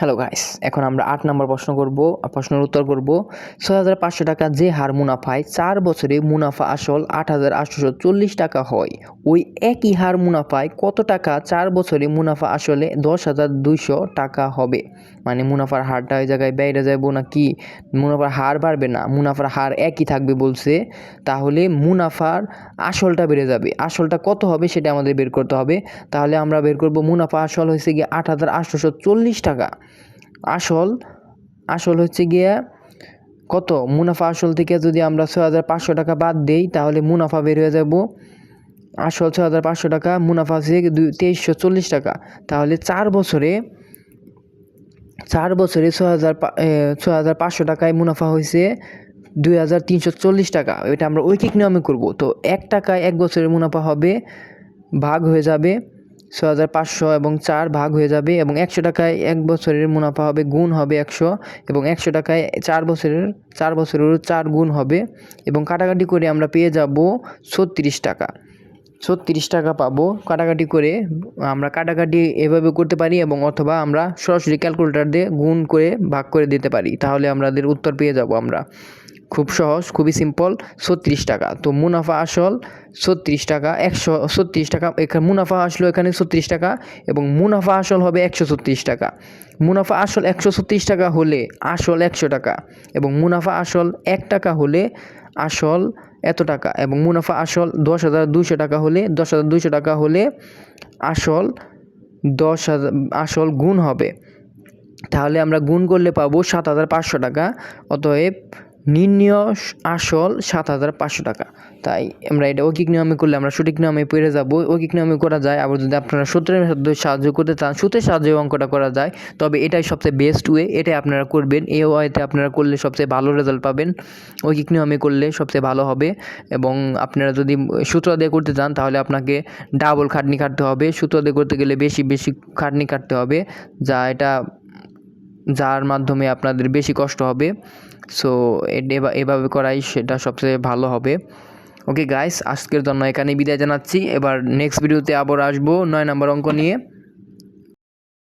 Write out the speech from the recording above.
Hello guys এখন আমরা আট নম্বর প্রশ্ন করব প্রশ্নের উত্তর করব। ছয় হাজার পাঁচশো টাকা যে হার মুনাফায় চার বছরে মুনাফা আসল আট হাজার আটশোশো চল্লিশ টাকা হয়, ওই একই হার মুনাফায় কত টাকা চার বছরে মুনাফা আসলে দশ হাজার দুইশো টাকা হবে? মানে মুনাফার হারটা ওই জায়গায় বেড়ে যাব না কি মুনাফার হার বাড়বে না? মুনাফার হার একই থাকবে বলছে, তাহলে মুনাফার আসলটা বেড়ে যাবে। আসলটা কত হবে সেটা আমাদের বের করতে হবে। তাহলে আমরা বের করব, মুনাফা আসল হয়েছে গিয়ে আট হাজার আটশোশো চল্লিশ টাকা। আসল আসল হচ্ছে গিয়ে কত? মুনাফা আসল থেকে যদি আমরা ছয় হাজার পাঁচশো টাকা বাদ দিই, তাহলে মুনাফা বের হয়ে যাব। আসল ছয় হাজার পাঁচশো টাকা, মুনাফা আছে তেইশশো চল্লিশ টাকা। তাহলে চার বছরে চার বছরে ছয় হাজার ছয় হাজার পাঁচশো টাকায় মুনাফা হয়েছে দুই হাজার তিনশো চল্লিশ টাকা। এটা আমরা ঐকিক নিয়মে করব। তো এক টাকায় এক বছরের মুনাফা হবে, ভাগ হয়ে যাবে। ছয় হাজার পাঁচশো এবং চার ভাগ হয়ে যাবে এবং একশো টাকায় এক বছরের মুনাফা হবে, গুণ হবে একশো এবং একশো টাকায় চার বছরের চার বছরের চার গুণ হবে এবং কাটাকাটি করে আমরা পেয়ে যাব ছত্রিশ টাকা। ছত্রিশ টাকা পাবো। কাটাকাটি করে আমরা কাটাকাটি এভাবে করতে পারি এবং অথবা আমরা সরাসরি ক্যালকুলেটর দিয়ে গুণ করে ভাগ করে দিতে পারি। তাহলে আমাদের উত্তর পেয়ে যাব আমরা। খুব সহজ, খুবই সিম্পল ছত্রিশ টাকা। তো মুনাফা আসল ছত্রিশ টাকা, একশো ছত্রিশ টাকা এখানে মুনাফা আসলো এখানে ছত্রিশ টাকা এবং মুনাফা আসল হবে একশো ছত্রিশ টাকা। মুনাফা আসল একশো ছত্রিশ টাকা হলে আসল একশো টাকা এবং মুনাফা আসল এক টাকা হলে আসল এত টাকা এবং মুনাফা আসল দশ হাজার দুশো টাকা হলে, দশ হাজার দুশো টাকা হলে আসল দশ হাজার আসল গুণ হবে। তাহলে আমরা গুণ করলে পাবো সাত হাজার পাঁচশো টাকা। অতএব নির্ণয় আসল সাত হাজার পাঁচশো টাকা। তাই আমরা এটা ঐকিক নিয়মে করলে আমরা সঠিক নিয়মে পেরে যাব। ঐকিক নিয়মে করা যায়, আবার যদি আপনারা সূত্রের সাহায্যে করতে চান, সূত্রের সাহায্যে অঙ্কটা করা যায়, তবে এটাই সবচেয়ে বেস্ট ওয়ে এটাই আপনারা করবেন। এই ওয়েতে আপনারা করলে সবচেয়ে ভালো রেজাল্ট পাবেন। ঐকিক নিয়মে করলে সবচেয়ে ভালো হবে এবং আপনারা যদি সূত্র দিয়ে করতে চান, তাহলে আপনাকে ডাবল খাটনি কাটতে হবে। সূত্র দিয়ে করতে গেলে বেশি বেশি খাটনি কাটতে হবে, যা এটা যার মাধ্যমে আপনাদের বেশি কষ্ট হবে। সো এভাবে করাই সেটা সবচেয়ে ভালো হবে। ওকে গাইস আজকের জন্য এখানে বিদায় জানাচ্ছি। এবার নেক্সট ভিডিওতে আবার আসব নয় নম্বর অঙ্ক নিয়ে।